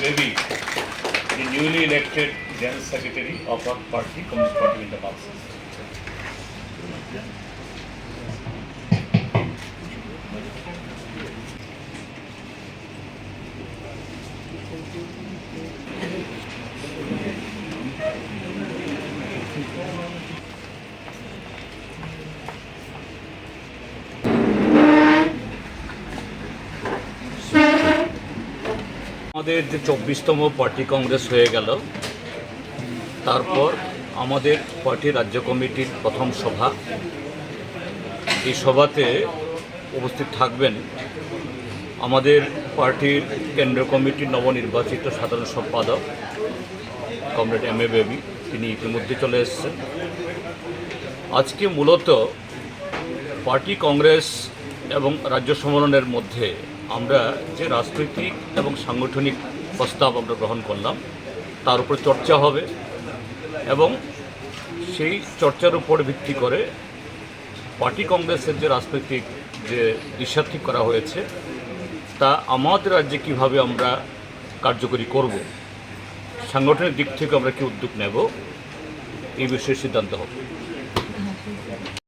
Levy, the newly elected General Secretary of our party, Communist Party in the Marxist. আমাদের যে চব্বিশতম party Congress হয়ে গেল, তারপর আমাদের পার্টি রাজ্য কমিটির প্রথম সভা। এই সভাতে উপস্থিত থাকবেন আমাদের পার্টির কেন্দ্র কমিটির নবনির্বাচিত সাধারণ সম্পাদক, কমরেড এম এ বেবি। তিনি ইতিমধ্যে চলে এসছেন। আজকে মূলত পার্টি কংগ্রেস এবং রাজ্য সম্মেলনের মধ্যে আমরা যে রাজনৈতিক এবং সাংগঠনিক প্রস্তাব আমরা গ্রহণ করলাম, তার উপর চর্চা হবে এবং সেই চর্চার উপর ভিত্তি করে পার্টি কংগ্রেসের যে রাজনৈতিক যে দিশা ঠিক করা হয়েছে, তা আমাদের রাজ্যে কীভাবে আমরা কার্যকরী করব, সাংগঠনিক দিক থেকে আমরা কি উদ্যোগ নেব, এই বিষয়ে সিদ্ধান্ত হবে।